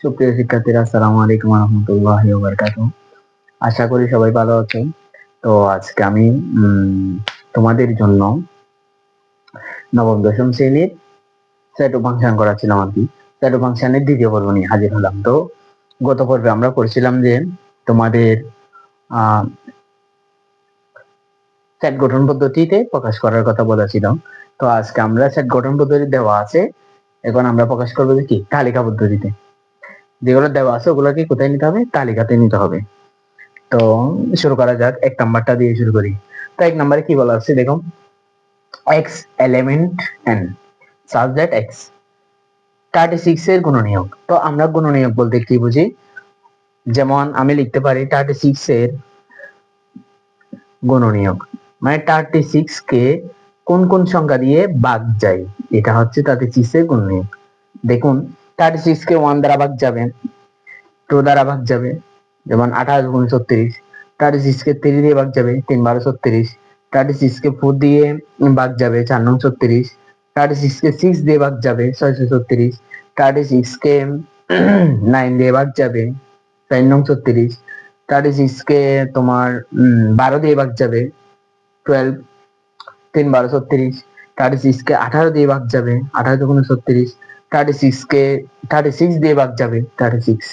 সুপ্রিয় শিক্ষার্থীরা, আসসালামু আলাইকুম রহমতুল্লাহ আশা করি সবাই ভালো তো আজকে আমি তোমাদের জন্য নবম, দশম শ্রেণির সেট ফাংশন করাছিলাম আর কি। সেট ফাংশনের দ্বিতীয় পর্ব নিয়ে হাজির হলাম। তো গত পর্বে আমরা করেছিলাম যে তোমাদের সেট গঠন পদ্ধতিতে প্রকাশ করার কথা বলা ছিল তো আজকে আমরা সেট গঠন পদ্ধতি দেওয়া আছে। এখন আমরা প্রকাশ করব যে কি? তালিকা পদ্ধতিতে। যেগুলো দেওয়া আছে, ওগুলোকে কোথায় নিতে হবে? তালিকাতে নিতে হবে। তো শুরু করা যাক। এক নাম্বারটা দিয়ে শুরু করি। তো এক নাম্বারে কি বলা আছে? দেখো X element N such that X thirty six এর গুণনীয়ক। তো আমরা গুণনীয়ক বলতে কি বুঝি? যেমন আমি লিখতে পারি থার্টি সিক্স এর গুণনীয়ক। মানে থার্টি সিক্স কে কোন কোন সংখ্যা দিয়ে ভাগ যায়? এটা হচ্ছে সিক্স এর গুণনীয়ক দেখুন থার্টি সিক্স কে ওয়ান দ্বারা ভাগ যাবে, টু দ্বারা ভাগ যাবে, যেমন আঠাশ গুণ ছত্রিশ। থার্টি সিক্স কে থ্রি দিয়ে ভাগ যাবে, তিন বারো ছত্রিশ। থার্টি সিক্স কে ফোর দিয়ে ভাগ যাবে, চার নং ছত্রিশ। থার্টি সিক্স কে সিক্স দিয়ে ভাগ যাবে, ছয়শো ছত্রিশ। থার্টি সিক্স কে নাইন দিয়ে ভাগ যাবে, চার নং ছত্রিশ। থার্টি সিক্স কে তোমার বারো দিয়ে ভাগ যাবে টুয়েলভ তিন বারো ছত্রিশ থার্টি সিক্স কে আঠারো দিয়ে ভাগ যাবে, আঠারো দুগুণ ছত্রিশ থার্টি সিক্স কে থার্টি সিক্স দিয়ে ভাগ যাবে থার্টি সিক্স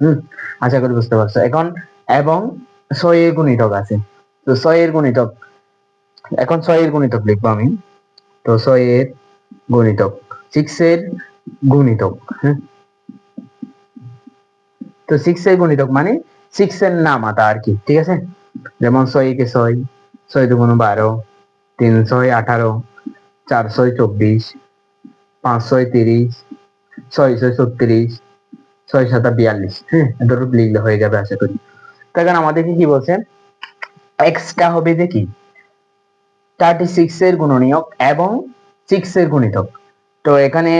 হম, আশা করি বুঝতে পারছ। এখন, এবং ছয়ের গুণিতক আছে। তো ছয়ের গুণিতক, এখন ছয়ের গুণিতক লিখব আমি। তো ছয়ের গুণিতক সিক্স এর গুণিতক তো সিক্স এর গুণিতক মানে সিক্স এর নামাতা আর কি, ঠিক আছে? যেমন ছয় কে ছয় ছয় দুগুণ বারো তিন ছয় আঠারো চার ছয় চব্বিশ পাঁচ ছয় তিরিশ ছয় ছয় ছত্রিশ, ছয় সাতা বিয়াল্লিশ। হ্যাঁ এতটুকু লিখলে হয়ে যাবে আশা করি। তো এখন আমাদেরকে কি বলছে? এক্সটা হবে যে কি? থার্টি সিক্স এর গুণনীয়ক এবং সিক্স এর গুণিতক। তো এখানে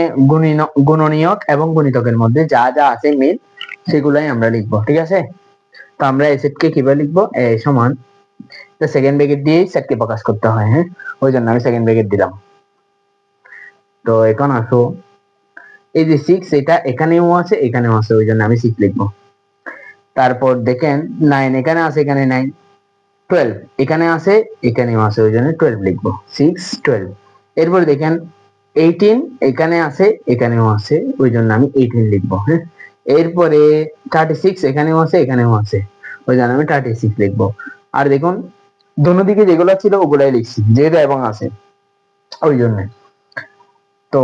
গুণনীয়ক এবং গুণিতকের মধ্যে যা যা আছে মিল সেগুলাই আমরা লিখব, ঠিক আছে? তো আমরা এসেটকে কীভাবে লিখব? এ সমান সেকেন্ড ব্রেকেট দিয়ে সেটকে প্রকাশ করতে হয় হ্যাঁ? ওই জন্য আমি সেকেন্ড ব্রেকেট দিলাম। তো এখন আসো। এই যে সিক্স এটা এখানেও আছে এখানেও আছে, ওই জন্য আমি সিক্স লিখব। তারপর দেখেন নাইন এখানে আছে, এখানে নাইন টুয়েলভ এখানে আছে, এখানেও আছে, ওই জন্য টুয়েলভ লিখব। সিক্স টুয়েলভ এরপর দেখেন এইটিন এখানে আছে, এখানেও আছে, ওই জন্য আমি এইটিন লিখব হ্যাঁ? এরপরে থার্টি সিক্স এখানেও আছে এখানেও আছে, ওই জন্য আমি থার্টি সিক্স লিখব। আর দেখুন দিকে যেগুলো ছিল ওগুলাই লিখছি যেহেতু এবং আছে, ওই জন্য। তো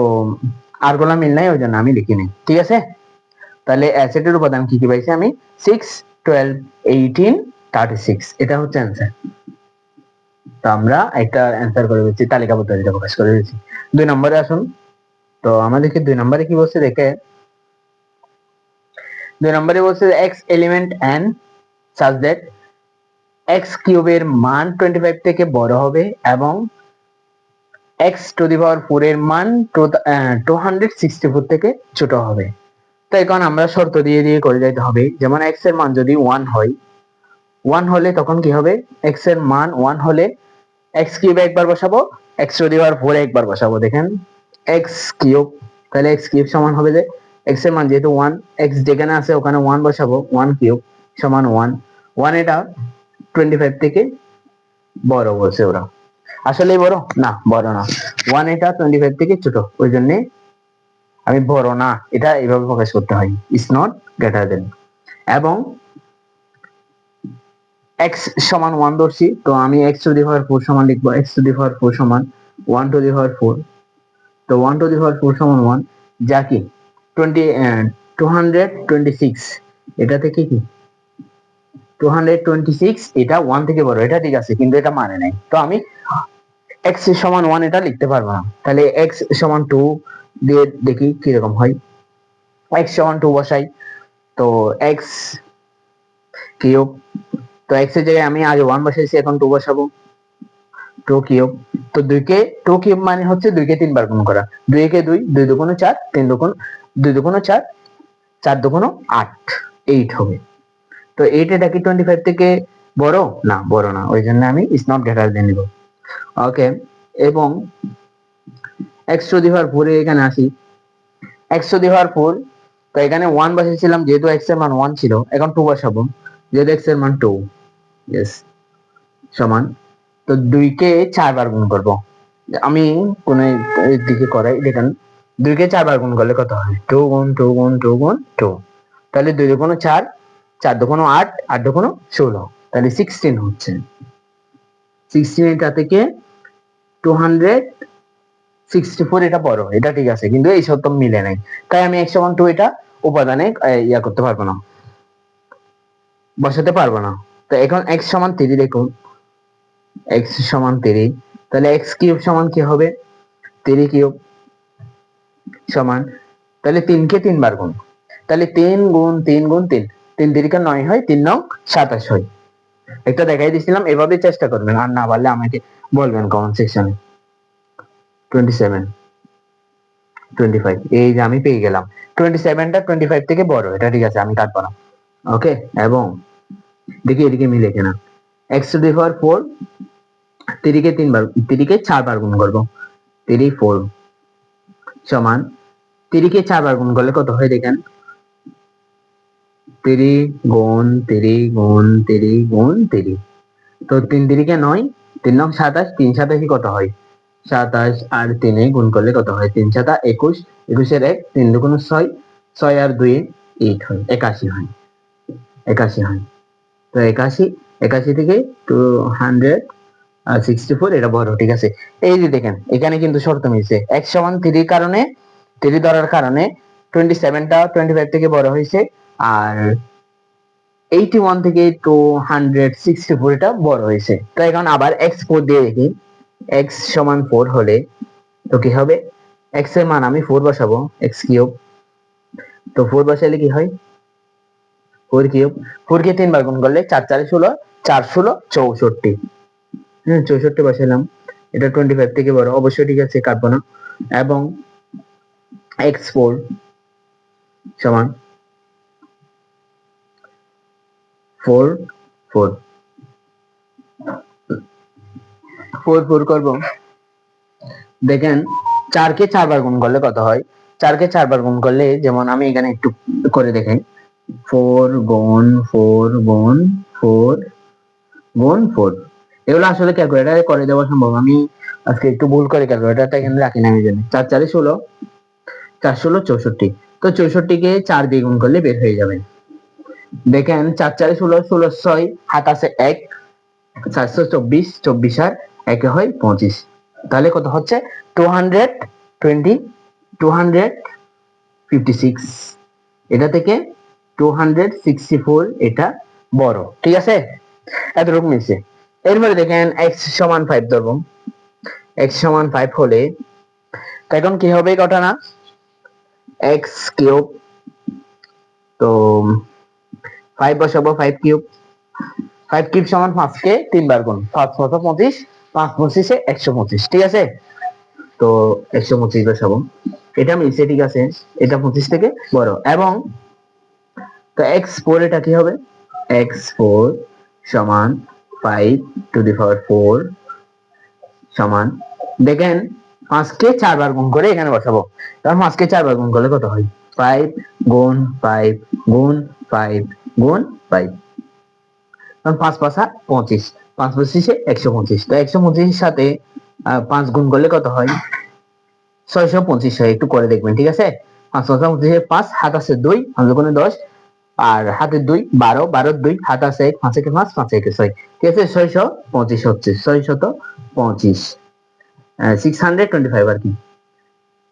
আরগুলা মিল নাই, ওই জন্য আমি লিখিনি, ঠিক আছে? তাহলে অ্যাসেটের উপাদান কি কি পাইছি আমি? Six twelve eighteen thirty six এটা হচ্ছে অ্যান্সার তো আমরা একটা অ্যান্সার করে দিচ্ছি তালিকা পদ্ধতিতে প্রকাশ করে দিচ্ছি। দুই নম্বরে আসুন। তো আমাদেরকে দুই নম্বরে কি বলছে, দেখে। দুই নম্বরে বলছে X element N such that X কিউবের মান টোয়েন্টি ফাইভ থেকে বড় হবে এবং X to the power four এর মান টু হান্ড্রেড সিক্সটি ফোর থেকে ছোট হবে। তো এখন আমরা শর্ত দিয়ে দিয়ে করে যাইতে হবে, যেমন এক্সের মান যদি ওয়ান হয় ওয়ান হলে তখন কি হবে? এক্সের মান ওয়ান হলে এক্স কিউবে একবার বসাবো X to the power four একবার বসাবো। দেখেন এক্স কিউব, তাহলে এক্স কিউব সমান হবে যে এক্সের মান যেহেতু ওয়ান এক্স যেখানে আছে ওখানে ওয়ান বসাবো ওয়ান কিউব সমান ওয়ান ওয়ান এটা টোয়েন্টি ফাইভ থেকে বড় বলছে ওরা। আসলে বড়? না বড় না। ওয়ান এটা টোয়েন্টি ফাইভ থেকে ছোট। ওই জন্য আমি বড় না। এটা এইভাবে প্রকাশ করতে হয়। ইস নট গ্রেটার দেন এবং এক্স সমান ওয়ান ধরছি। তো আমি X to the power four সমান লিখব। X to the power four one to the the power four তো one to the power four সমান ওয়ান যা কি twenty two hundred twenty six এটা থেকে কি? টু হান্ড্রেড টোয়েন্টি সিক্স এটা ওয়ান থেকে বড়, এটা ঠিক আছে, কিন্তু এটা মানে নাই। তো আমি এক্স সমান ওয়ান এটা লিখতে পারব না। তাহলে এক্স সমান টু দিয়ে দেখি কীরকম হয়। এক্স সমান টু বসাই, তো এক্স কিউব, তো এক্সের জায়গায় আমি আগে ওয়ান বসাইছি, এখন টু বসাবো। টু কিউব, তো দুইকে টু কিউব মানে হচ্ছে দুইকে তিনবার গুণ করা। দুই কে দুই দুই দুগুণ চার, তিন দুগুণ, দুই দুগুণ চার চার দুগুণ আট এইট হবে। তো এইট এটা কি টোয়েন্টি ফাইভ থেকে বড়? না বড় না। ওই জন্য আমি ইস নট গ্রেটার দেন নিব ওকে এবং X to the power four এখানে আসি X to the power four তো এখানে ওয়ান বসেছিলাম যেহেতু এক্সের মান ওয়ান ছিল, এখন টু বসাবো। যেহেতু এক্সের মান টু ইয়েস সমান। তো দুইকে চারবার গুণ করব। আমি কোন দিকে করাই, দেখেন দুইকে চারবার গুণ করলে কত হয়? টু গুণ টু গুণ টু গুণ টু তাহলে দুই দুগুণ চার চার দুগুণ আট আট দুগুণ ষোলো। তাহলে সিক্সটিন হচ্ছে। সিক্সটিন এটা থেকে টু হান্ড্রেড সিক্সটি ফোর এটা বড়, এটা ঠিক আছে, কিন্তু এই সত্য মিলে নাই। তাই আমি একশো ওয়ান টু এটা উপাদানে ইয়া করতে পারব না। বসাতে পারব না। তো এখন এক্স সমান থ্রি দেখুন। এক্স সমান থ্রি তাহলে এক্স কিউব সমান কি হবে? থ্রি কিউব সমান, তাহলে তিনকে তিনবার গুণ। তাহলে তিন গুণ তিন গুণ তিন। তিন তিরিকা নয় হয়, তিন নং সাতাশ হয়। একটা দেখাই দিছিলাম এভাবে চেষ্টা করবেন, আর না পারলে আমাকে বলবেন কমেন্ট সেকশনে টোয়েন্টি সেভেন টোয়েন্টি ফাইভ এই যে আমি পেয়ে গেলাম। টোয়েন্টি সেভেনটা টোয়েন্টি ফাইভ থেকে বড়, এটা ঠিক আছে, আমি কাটবো না। ওকে এবং দেখি এদিকে মিলে কিনা। X to the power four তিরিকে তিনবার তিরিকে চারবার গুণ করব। তিরি ফোর সমান তিরিকে চারবার গুণ করলে কত হয় দেখেন? তিরি গুণ তিরি গুণ তিরি গুণ তিরি। তো তিন তিরিকে নয়, তিন নং সাতাশ, তিন সাতাশি কত হয়? সাতাশ আর তিনে গুণ করলে কত হয়? তিন সাতা একুশ, একুশের এক, তিন দুগুণ ছয় ছয় আর দুই এইট হয়, একাশি হয় একাশি হয়। তো একাশি একাশি থেকে টু হান্ড্রেড সিক্সটি ফোর এটা বড়, ঠিক আছে? এই যে দেখেন, এখানে কিন্তু শর্ত মিলছে। এক সমান থ্রির কারণে থ্রি ধরার কারণে টোয়েন্টি সেভেনটা টোয়েন্টি ফাইভ থেকে বড় হয়েছে। আর এইটি ওয়ান থেকে টু হান্ড্রেড সিক্সটি ফোর এটা বড় হয়েছে। তো এখন আবার এক্স ফোর দিয়ে দেখি। এক্স সমান ফোর হলে তো কি হবে? এক্সের মান আমি ফোর বসাবো এক্স কিউব। তো ফোর বসালে কি হয়? Four cube. ফোর কে তিনবার গুণ করলে চার, চারে, ষোলো, চার, ষোলো, চৌষট্টি। হ্যাঁ চৌষট্টি বসালাম এটা টোয়েন্টি ফাইভ থেকে বড়। অবশ্যই ঠিক আছে, কাটবো না। এবং এক্স ফোর সমান ফোর ফোর। ফোর ফোর করব। দেখেন চারকে চারবার গুণ করলে কত হয়? চারকে চারবার গুণ করলে যেমন আমি এখানে একটু করে দেখাই ফোর গুণ ফোর গুণ ফোর গুণ ফোর। এগুলো আসলে ক্যালকুলেটারে করে দেওয়া সম্ভব। আমি আজকে একটু ভুল করে ক্যালকুলেটারটা এখানে রাখি না আমি জানি। চার চারে ষোলো চার ষোলো চৌষট্টি। তো চৌষট্টিকে চার দিয়ে গুণ করলে বের হয়ে যাবে দেখেন চার চারে ষোলো ষোলো ছয় হাত আছে এক চারশো চব্বিশ চব্বিশ আর একে হয় পঁচিশ। তাহলে কত হচ্ছে? Two hundred twenty two hundred fifty six এটা থেকে টু হান্ড্রেড সিক্সটি ফোর এটা বড়, ঠিক আছে? এতটুকু মিলছে। এরপরে দেখেন এক্স সমান ফাইভ ধরবো। এক্স সমান ফাইভ হলে এখন কি হবে ঘটনা? X cube. তো ফাইভ বসাবো ফাইভ কিউব ফাইভ কিউব সমান পাঁচকে তিনবার গুণ, পাঁচ পাঁচ পঁচিশ। পাঁচ পঁচিশে একশো পঁচিশ, ঠিক আছে? তো একশো পঁচিশ বসাবো এটা মিলছে ঠিক আছে, এটা পঁচিশ থেকে বড়। এবং তো এক্স ফোর এটা কি হবে? এক্স ফোর সমান five to the power four সমান, দেখেন, পাঁচকে চারবার গুণ করে এখানে বসাবো। তখন পাঁচকে চারবার গুণ করলে কত হয়? ফাইভ গুণ ফাইভ গুণ ফাইভ গুণ ফাইভ তখন পাঁচ পাঁচা পঁচিশ। পাঁচ পঁচিশে একশো পঁচিশ। তো একশো পঁচিশের সাথে পাঁচ গুণ করলে কত হয়? ছয়শো পঁচিশ হয়, একটু করে দেখবেন, ঠিক আছে? পাঁচ পাঁচা পঁচিশে পাঁচ হাত আছে দুই, পাঁচ দুগুণে দশ, আর হাতের দুই, বারো বারোর দুই হাত আছে এক, পাঁচ একে পাঁচ পাঁচ একে ছয়। ঠিক আছে? ছয়শো পঁচিশ হচ্ছে ছয়শত পঁচিশ। সিক্স হান্ড্রেড টোয়েন্টি ফাইভ আর কি।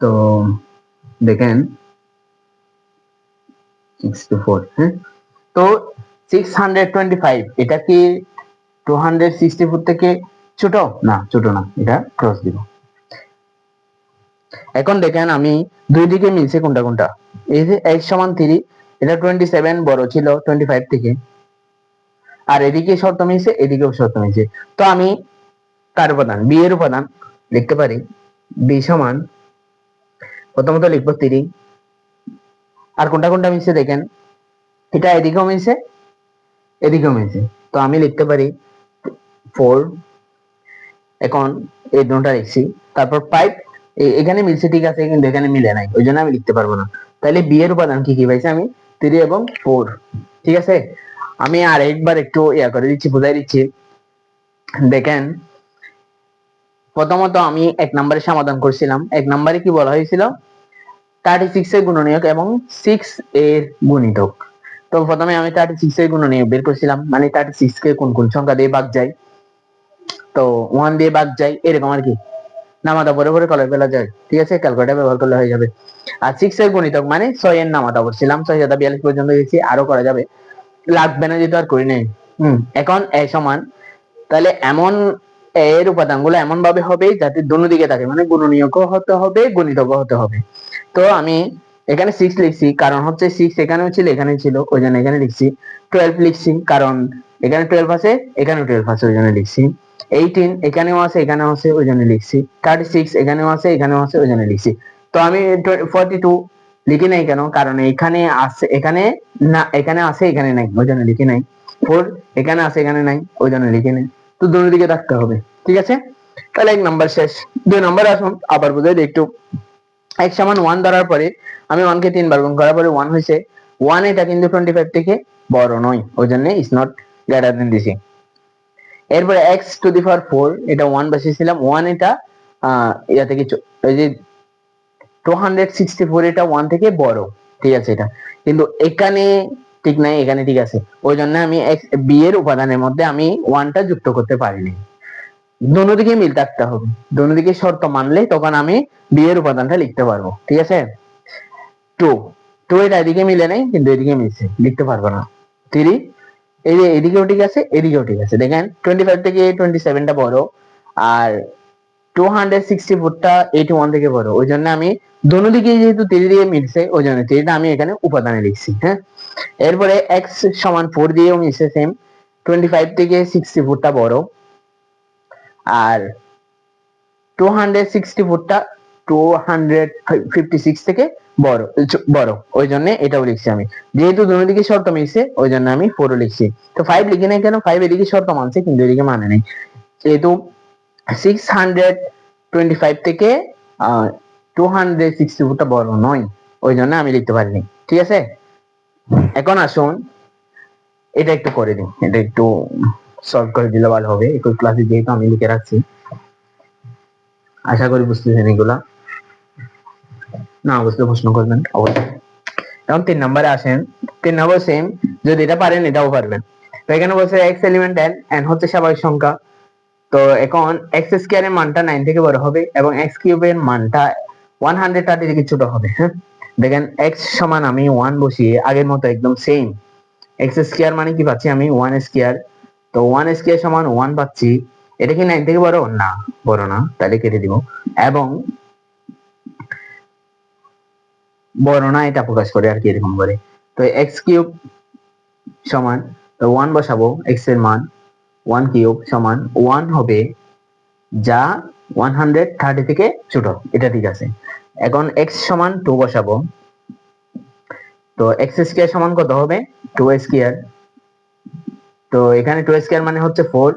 তো, দেখেন সিক্স টু ফোর হ্যাঁ? তো সিক্স হান্ড্রেড টোয়েন্টি ফাইভ এটা কি টু হান্ড্রেড সিক্সটি ফোর থেকে ছোট? না ছোট না, এটা ক্রস দিব। এখন দেখেন আমি দুই দিকে মিলছে কোনটা কোনটা? এই যে এক্স সমান থ্রি এটা টোয়েন্টি সেভেন বড় ছিল টোয়েন্টি ফাইভ থেকে। আর এদিকে শর্ত মিলছে, এদিকেও শর্ত মিলছে। তো আমি কার উপাদান বি এর উপাদান লিখতে পারি বি সমান প্রথমত লিখব তিরি আর কোনটা কোনটা মিলছে দেখেন? এটা এদিকেও মিলছে এদিকেও মিলছে তো আমি লিখতে পারি ফোর এখন এই দুটা লিখছি। তারপর এ- এখানে মিলছে, ঠিক আছে, কিন্তু এখানে মিলে নাই, ওই জন্য আমি লিখতে পারব না। তাহলে বি এর উপাদান কি কি পাইছি আমি? থ্রি এবং ফোর ঠিক আছে? আমি আর একবার একটু ইয়া করে দিচ্ছি, বোঝাই দিচ্ছি। দেখেন, প্রথমত আমি এক নম্বরে সমাধান করছিলাম। এক নম্বরে কি বলা হয়েছিল? থার্টি সিক্স এর গুণনীয়ক এবং সিক্স এর গুণিতক। তো প্রথমে আমি থার্টি সিক্স এর গুণনীয়ক বের করছিলাম। মানে থার্টি সিক্স কে কোন কোন সংখ্যা দিয়ে ভাগ যায়? তো ওয়ান দিয়ে ভাগ যায়, এরকম আর কি। নামাতা পরে পরে করে ফেলা যায়। ঠিক আছে? ক্যালকুলেটার ব্যবহার করলে হয়ে যাবে। আর সিক্স এর গুণিতক মানে ছয় এর নামাতা করছিলাম ছয় হাজার বিয়াল্লিশ পর্যন্ত গেছি, আরও করা যাবে। লাগবে না যেহেতু আর করি নাই। হম, এখন এ সমান। তাহলে এমন এর উপাদানগুলো এমন ভাবে হবে যাতে দুনো দিকে থাকে। মানে গুণনীয়ক হতে হবে গণিতক হতে হবে। তো আমি এখানে সিক্স লিখছি, কারণ হচ্ছে সিক্স এখানেও ছিল এখানে ছিল, ওই জন্য এখানে লিখছি। টুয়েলভ লিখছি, কারণ এখানে টুয়েলভ আছে এখানে টুয়েলভ আছে, ওই জন্য লিখছি। এইটিন এখানেও আছে এখানেও আছে, ওই জন্য লিখছি। থার্টি সিক্স এখানেও আছে এখানেও আছে, ওই জন্য লিখছি। তো আমি ফর্টি টু লিখি নাই কেন? কারণ এখানে আছে, এখানে না, এখানে আছে, এখানে নাই, ওই জন্য লিখি নাই। ফোর এখানে আছে, এখানে নাই, ওই জন্য লিখি নাই। তো দুটো দিকে থাকতে হবে, ঠিক আছে? তাহলে এক নাম্বার শেষ। দুই নাম্বার আসুন, আবার বুঝাই একটু। এক সমান ওয়ান ধরার পরে আমি ওয়ানকে তিনবার গুণ করার পরে ওয়ান হয়েছে ওয়ান এটা কিন্তু টোয়েন্টি ফাইভ থেকে বড় নয়। ওই জন্য is not greater X to the power এটা বসিয়েছিলাম। এটা ইয়া থেকে ওই যে টু হান্ড্রেড সিক্সটি ফোর এটা ওয়ান থেকে বড়। ঠিক আছে এটা। কিন্তু এখানে ঠিক নাই, এখানে ঠিক আছে। ওই জন্য আমি এক্স বি এর উপাদানের মধ্যে আমি ওয়ানটা যুক্ত করতে পারিনি। দোনো দিকে মিল থাকতে হবে। দোনো দিকে শর্ত মানলে তখন আমি বি এর উপাদানটা লিখতে পারব, ঠিক আছে? টু টু এটা এদিকে মিলে নাই, কিন্তু এদিকে মিলছে, লিখতে পারব না। থ্রি, এই যে এদিকেও ঠিক আছে, এদিকেও ঠিক আছে। দেখেন টোয়েন্টি ফাইভ থেকে টোয়েন্টি সেভেনটা বড়, আর টু হান্ড্রেড সিক্সটি ফোরটা এইটি ওয়ান থেকে বড়। ওই জন্য আমি দোনো দিকে যেহেতু থ্রি দিয়ে মিলছে, ওই জন্য থ্রিটা আমি এখানে উপাদানে লিখছি হ্যাঁ? এরপরে এক্স সমান ফোর দিয়েও মিলছে সেম টোয়েন্টি ফাইভ থেকে সিক্সটি ফোরটা বড়। আর টু হান্ড্রেড সিক্সটি ফোরটা টু হান্ড্রেড ফিফটি সিক্স থেকে বড় বড়। ওই জন্য এটাও লিখছি আমি। যেহেতু দুনো দিকে শর্ত মিলছে, ওই জন্য আমি ফোরও লিখছি। তো ফাইভ লিখি নাই কেন? ফাইভ এদিকে শর্ত মানছে, কিন্তু এদিকে মানে নেই। যেহেতু সিক্স হান্ড্রেড টোয়েন্টি ফাইভ থেকে টু হান্ড্রেড সিক্সটি ফোরটা বড় নয়, ওই জন্য আমি লিখতে পারিনি। ঠিক আছে? এখন আসুন, এটা একটু করে দিন এটা একটু সলভ করে দিলে ভালো হবে। একই ক্লাসে যেহেতু আমি লিখে রাখছি। আশা করি বুঝতেছেন এগুলা। না বুঝতে প্রশ্ন করবেন, অবশ্যই। এখন তিন নম্বরে আসেন। তিন নম্বর সেম যদি এটা পারেন এটাও পারবেন। তো এখানে বলছে এক্স এলিমেন্ট এন এন হচ্ছে স্বাভাবিক সংখ্যা। তো এখন এক্স স্কোয়ার এর মানটা নাইন থেকে বড় হবে এবং এক্স কিউবের মানটা ওয়ান হান্ড্রেড থার্টি থেকে ছোট হবে হ্যাঁ? দেখেন এক্স সমান আমি ওয়ান বসিয়ে আগের মতো একদম সেম এক্স স্কোয়ার মানে কি পাচ্ছি আমি? ওয়ান স্কোয়ার তো ওয়ান স্কোয়ার সমান ওয়ান পাচ্ছি। এটা কি নাইন থেকে বড়? না বড় না। তাহলে কেটে দিব। এবং বড় না, এটা প্রকাশ করে আর কি এরকম করে। তো এক্স কিউব সমান, তো ওয়ান বসাবো। এক্সের মান ওয়ান কিউব সমান ওয়ান হবে যা ওয়ান হান্ড্রেড থার্টি থেকে ছোট। এটা ঠিক আছে। এখন এক্স সমান টু বসাবো। তো এক্স স্কোয়ার সমান কত হবে? টু স্কোয়ার তো এখানে টু স্কোয়ার মানে হচ্ছে ফোর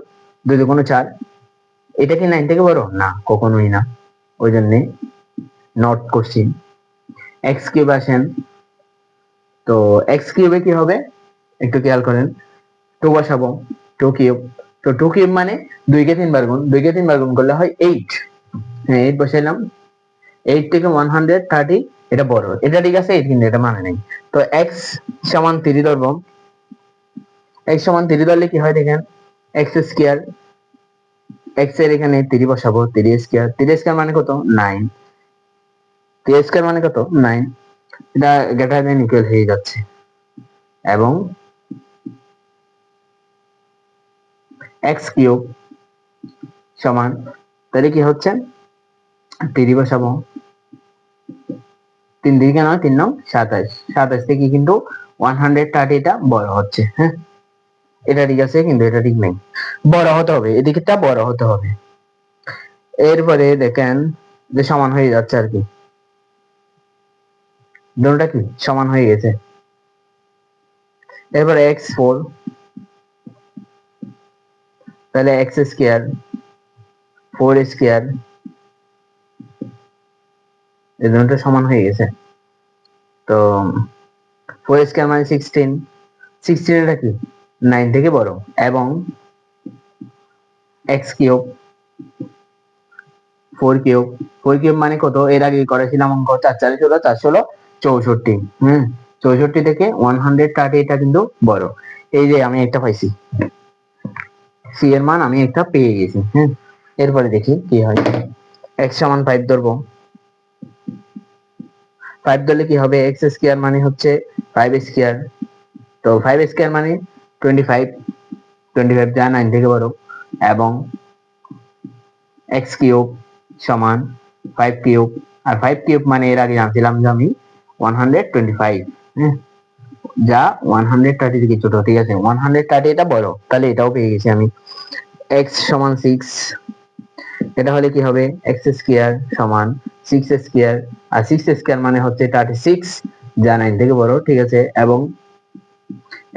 দুই দুগুণ চার। এটা কি নাইন থেকে বড়? না, কখনোই না। ওই জন্যে নট করছি। এক্স কিউব আসেন। তো এক্স কিউবে কি হবে? একটু খেয়াল করেন। টু বসাবো। টু কিউব তো টু কিউব মানে দুইকে তিনবার গুণ। দুইকে তিনবার গুণ করলে হয় এইট হ্যাঁ এইট বসাইলাম। এইট থেকে ওয়ান হান্ড্রেড থার্টি এটা বড়। এটা ঠিক আছে এইট কিন্তু এটা মানে নেই। তো এক্স সমান থ্রি ধরবো। এক্স সমান থ্রি ধরলে কি হয় দেখেন? এক্স স্কোয়ার এক্সের এখানে থ্রি বসাবো থ্রি স্কোয়ার থ্রি স্কোয়ার মানে কত? নাইন থ্রি স্কোয়ার মানে কত? নাইন এটা গ্রেটার দেন ইকুয়াল হয়ে যাচ্ছে। এবং এক্স কিউব সমান, তাহলে কি হচ্ছে? তিরি বসাবো। তিন দিকে নয়, তিন নং সাতাশ। সাতাশ থেকে কিন্তু ওয়ান হান্ড্রেড থার্টিটা বড় হচ্ছে হ্যাঁ? এটা ঠিক আছে, কিন্তু এটা ঠিক নেই। বড় হতে হবে এদিকেটা বড় হতে হবে। এরপরে দেখেন যে সমান হয়ে যাচ্ছে আর কি। দুটোটা কি? সমান হয়ে গেছে। এরপরে এক্স ফোর তাহলে এক্স স্কোয়ার ফোর স্কোয়ার এই দুটো সমান হয়ে গেছে। তো ফোর স্কোয়ার মানে সিক্সটিন সিক্সটিন এটা কি? নাইন থেকে বড় এবং X cube four cube. Four cube মানে কত? এর আগে করেছিলাম অঙ্ক চার চারে ষোলো চার ষোলো চৌষট্টি। হম? চৌষট্টি থেকে ওয়ান হান্ড্রেড থার্টি এটা কিন্তু বড়। এই যে আমি একটা পাইছি। সি এর মান আমি একটা পেয়ে গেছি। হ্যাঁ এরপরে দেখি কি হয়। এক্স সমান ফাইভ ধরবো। ফাইভ ধরলে কি হবে? এক্স স্কোয়ার মানে হচ্ছে ফাইভ স্কোয়ার তো ফাইভ স্কোয়ার মানে টোয়েন্টি ফাইভ টোয়েন্টি ফাইভ যা নাইন থেকে বড় এবং এক্স কিউব সমান ফাইভ কিউব। আর ফাইভ কিউব মানে এর আগে জানছিলাম যে আমি ওয়ান হান্ড্রেড টোয়েন্টি ফাইভ যা ওয়ান হান্ড্রেড থার্টি থেকে ছোট, ঠিক আছে? ওয়ান হান্ড্রেড থার্টি এটা বড়, তাহলে এটাও পেয়ে গেছি আমি। এক্স সমান সিক্স এটা হলে কি হবে? এক্স স্কোয়ার সমান সিক্স স্কোয়ার আর সিক্স স্কোয়ার মানে হচ্ছে থার্টি সিক্স যা নাইন থেকে বড় ঠিক আছে? এবং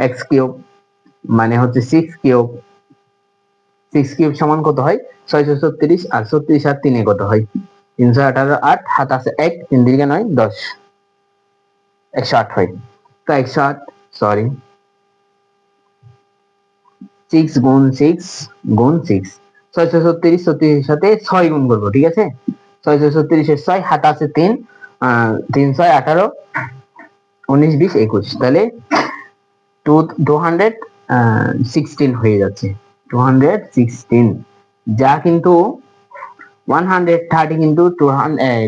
এক্স কিউব মানে হচ্ছে সিক্স কিউব সিক্স কিউব সমান কত হয়? ছয়শো ছত্রিশ আর ছত্রিশ আর তিনে কত হয়? তিনশো আঠারো আট হাত আছে এক, তিন দিকে নয়, দশ। একশো আট হয়। তো একশো আট সরি সিক্স গুণ সিক্স গুণ সিক্স ছয়শো ছত্রিশ, ছত্রিশের সাথে ছয় গুণ করব, ঠিক আছে? ছয়শো ছত্রিশের ছয় হাত আছে তিন তিন, ছয়, আঠারো, উনিশ, বিশ, একুশ। তাহলে টু টু হান্ড্রেড সিক্সটিন হয়ে যাচ্ছে। টু হান্ড্রেড সিক্সটিন যা কিন্তু ওয়ান হান্ড্রেড থার্টি কিন্তু টু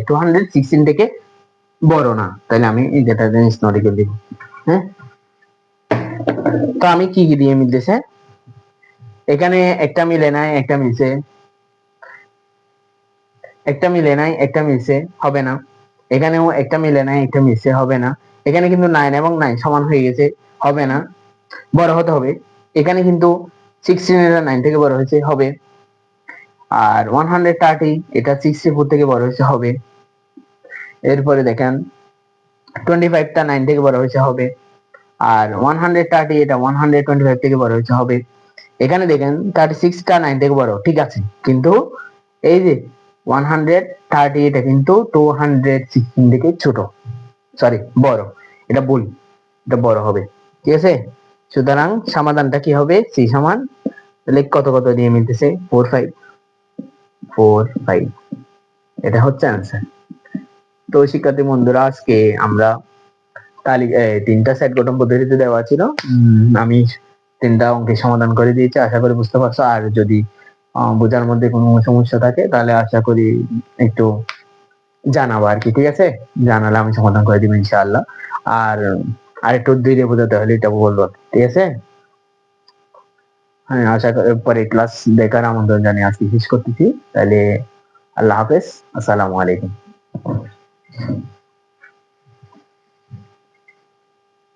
টু হান্ড্রেড সিক্সটিন থেকে বড় না। তাহলে আমি যেটা জিনিস নটিকে দিব হ্যাঁ? তো আমি কি কি দিয়ে মিলতেছে? এখানে একটা মিলে নাই, একটা মিলছে। একটা মিলে নাই, একটা মিলছে, হবে না। এখানেও একটা মিলে নাই, একটা মিলছে, হবে না। এখানে কিন্তু নাইন এবং নাইন সমান হয়ে গেছে, হবে না। বড় হতে হবে। এখানে কিন্তু সিক্সটিন এটা নাইন থেকে বড় হয়েছে, হবে। আর ওয়ান হান্ড্রেড থার্টি এটা সিক্সটি ফোর থেকে বড় হয়েছে, হবে। এরপরে দেখেন টোয়েন্টি ফাইভটা নাইন থেকে বড় হয়েছে, হবে। আর ওয়ান হান্ড্রেড থার্টি এটা ওয়ান হান্ড্রেড টোয়েন্টি ফাইভ থেকে বড় হয়েছে, হবে। এখানে দেখেন থার্টি সিক্সটা নাইন থেকে বড়, ঠিক আছে। কিন্তু এই যে ওয়ান হান্ড্রেড থার্টি এটা কিন্তু টু হান্ড্রেড সিক্সটিন থেকে ছোট। সরি বড়। এটা ভুল। এটা বড় হবে। ঠিক আছে? সুতরাং সমাধানটা কি হবে? সি সমান, তাহলে কত কত দিয়ে মিলতেছে? ফোর ফাইভ ফোর ফাইভ এটা হচ্ছে অ্যান্সার তো শিক্ষার্থী বন্ধুরা, আজকে আমরা তালিকা তিনটা সেট গঠন পদ্ধতিতে দেওয়া ছিল। আমি তিনটা অঙ্কের সমাধান করে দিয়েছি। আশা করি বুঝতে পারছ। আর যদি বোঝার মধ্যে কোনো সমস্যা থাকে, তাহলে আশা করি একটু জানাব আর কি, ঠিক আছে? জানালে আমি সমাধান করে দিব ইনশাআল্লাহ। আর আর একটু ধীরে বোঝাতে হলে এটা বলব ঠিক আছে? হ্যাঁ আশা করি পরে ক্লাস দেখার আমন্ত্রণ জানিয়ে আজকে শেষ করতেছি, তাহলে আল্লাহ হাফেজ, আসসালামু আলাইকুম।